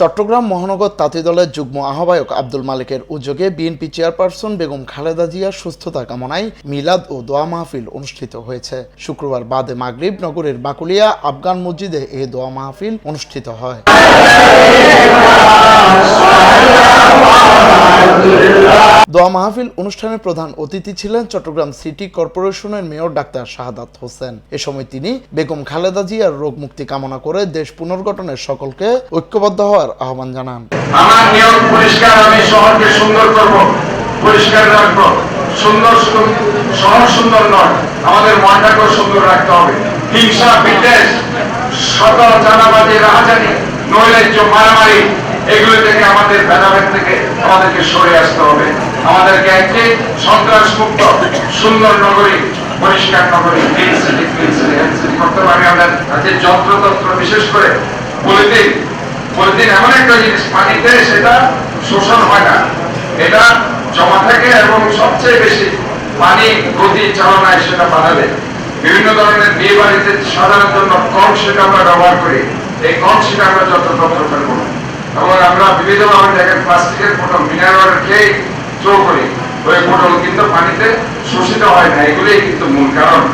চট্টগ্রাম মহানগর তাঁতি দলের যুগ্ম আহ্বায়ক আব্দুল মালিকের উদ্যোগে বিএনপি চেয়ারপারসন বেগম খালেদা জিয়ার সুস্থতা কামনায় মিলাদ ও দোয়া মাহফিল অনুষ্ঠিত হয়েছে। শুক্রবার বাদে মাগরিব নগরের বাকুলিয়া আফগান মসজিদে এ দোয়া মাহফিল অনুষ্ঠিত হয়। দোয়া মাহফিল অনুষ্ঠানের প্রধান অতিথি ছিলেন চট্টগ্রাম সিটি কর্পোরেশনের মেয়র ডাক্তার শাহাদাত হোসেন। এ সময় তিনি বেগম খালেদা জিয়ার রোগ মুক্তি কামনা করে দেশ পুনর্গঠনের সকলকে ঐক্যবদ্ধ হওয়ার আহ্বান জানান। আমার নিয়ম পরিষ্কার, আমি শহরকে সুন্দর করব, পরিষ্কার রাখব। সুন্দর শহর সুন্দর নয়, আমাদের মনটাকেও সুন্দর রাখতে হবে। হিংসা, বিদ্বেষ, সকল রাহাজানি, নৈরাজ্য, মারামারি, এগুলো থেকে আমাদের ভেদাভেদ থেকে আমাদেরকে সরে আসতে হবে। আমাদেরকে একটি সন্ত্রাস মুক্ত সুন্দর নগরী, পরিষ্কার নগরী clean city clean city health city করতে আমি আমাদের যে যন্ত্রতন্ত্র, বিশেষ করে পলিথিন পলিথিন এমন একটা জিনিস, পানিতে সেটা শোষণ হয় না। এটা জমা থাকে এবং সবচেয়ে বেশি পানি গতি চালনায় সেটা বাড়াবে বিভিন্ন ধরনের বিয়ে বাড়িতে সাধারণের জন্য কম সেটা আমরা ব্যবহার করি। এই কম সেটা আমরা যত তন্ত্র ফেলব এবং আমরা বিভিন্নভাবে দেখেন প্লাস্টিকের বোতল মিনারেল খেয়ে থ্রো করি ওই পটল কিন্তু পানিতে শোষিত হয় না এগুলোই কিন্তু মূল কারণ।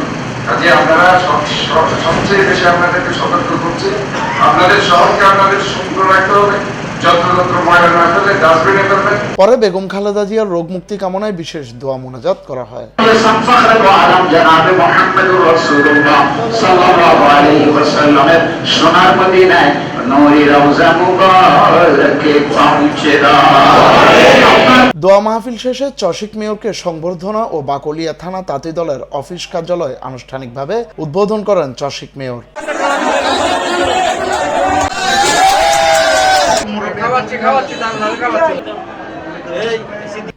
কাজে আপনারা সব- সব- সবচেয়ে বেশি আপনাদেরকে সতর্ক করছি আপনাদের শহরকে আপনাদের সুন্দর রাখতে হবে পরে বেগম খালেদা জিয়ার রোগ মুক্তি কামনায় বিশেষ দোয়া মোনাজাত করা হয়। মোহাম্মদুর রাসূলুল্লাহ সাল্লাল্লাহু আলাইহি ওয়াসাল্লামের সোনার মদিনায় নূরি রওজা মুবারকে পৌঁছে দোয়া মাহফিল শেষে চশিক মেয়রকে সংবর্ধনা ও বাকলিয়া থানা তাঁতি দলের অফিস কার্যালয় আনুষ্ঠানিকভাবে উদ্বোধন করেন চশিক মেয়র। খাওয়াচ্ছি খাওয়াচ্ছি দাম খাওয়াচ্ছি।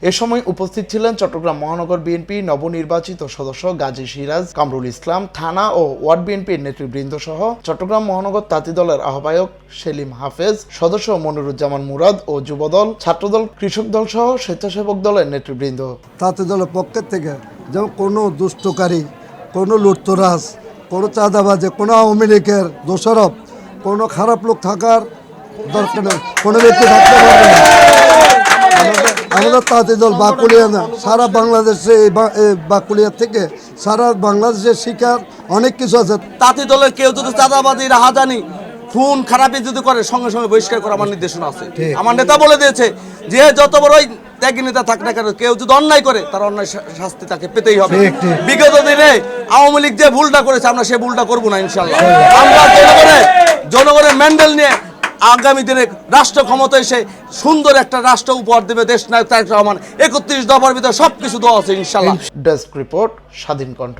এ সময় উপস্থিত ছিলেন চট্টগ্রাম মহানগর বিএনপি নবনির্বাচিত সদস্য গাজী সিরাজ, কামরুল ইসলাম, থানা ও ওয়ার্ড বিএনপির নেতৃবৃন্দ সহ চট্টগ্রাম মহানগর তাঁতি দলের আহ্বায়ক সেলিম হাফেজ, সদস্য মনিরুজ্জামান মুরাদ ও যুবদল, ছাত্রদল, কৃষক দল সহ স্বেচ্ছাসেবক দলের নেতৃবৃন্দ। তাঁতি দলের পক্ষের থেকে যেমন কোনো দুষ্টকারী, কোনো লুটতরাজ, কোনো চাঁদাবাজে, কোনো আওয়ামী লীগের দোষারোপ, কোনো খারাপ লোক থাকার দরকার কোনো ব্যক্তি থাকতে পারবে না। আমাদের তাঁতি দল বাকুলিয়া না সারা বাংলাদেশে এই বাকুলিয়া থেকে সারা বাংলাদেশের শিকার অনেক কিছু আছে। তাঁতি দলের কেউ যদি চাঁদাবাদী রাহাজানি খুন খারাপি যদি করে সঙ্গে সঙ্গে বহিষ্কার করা আমার নির্দেশনা আছে। আমার নেতা বলে দিয়েছে যে যত বড়ই ত্যাগী নেতা থাক না কেন কেউ যদি অন্যায় করে তার অন্যায় শাস্তি তাকে পেতেই হবে। বিগত দিনে আওয়ামী লীগ যে ভুলটা করেছে আমরা সে ভুলটা করব না ইনশাল্লাহ। আমরা জনগণের জনগণের ম্যান্ডেল নিয়ে আগামী দিনে রাষ্ট্র ক্ষমতা এসে সুন্দর একটা রাষ্ট্র উপহার দেবে দেশ নায়ক তারেক রহমান। একত্রিশ দফার ভিতরে সব কিছু দেওয়া আছে, ইনশাল্লাহ। ডেস্ক রিপোর্ট স্বাধীন কণ্ঠ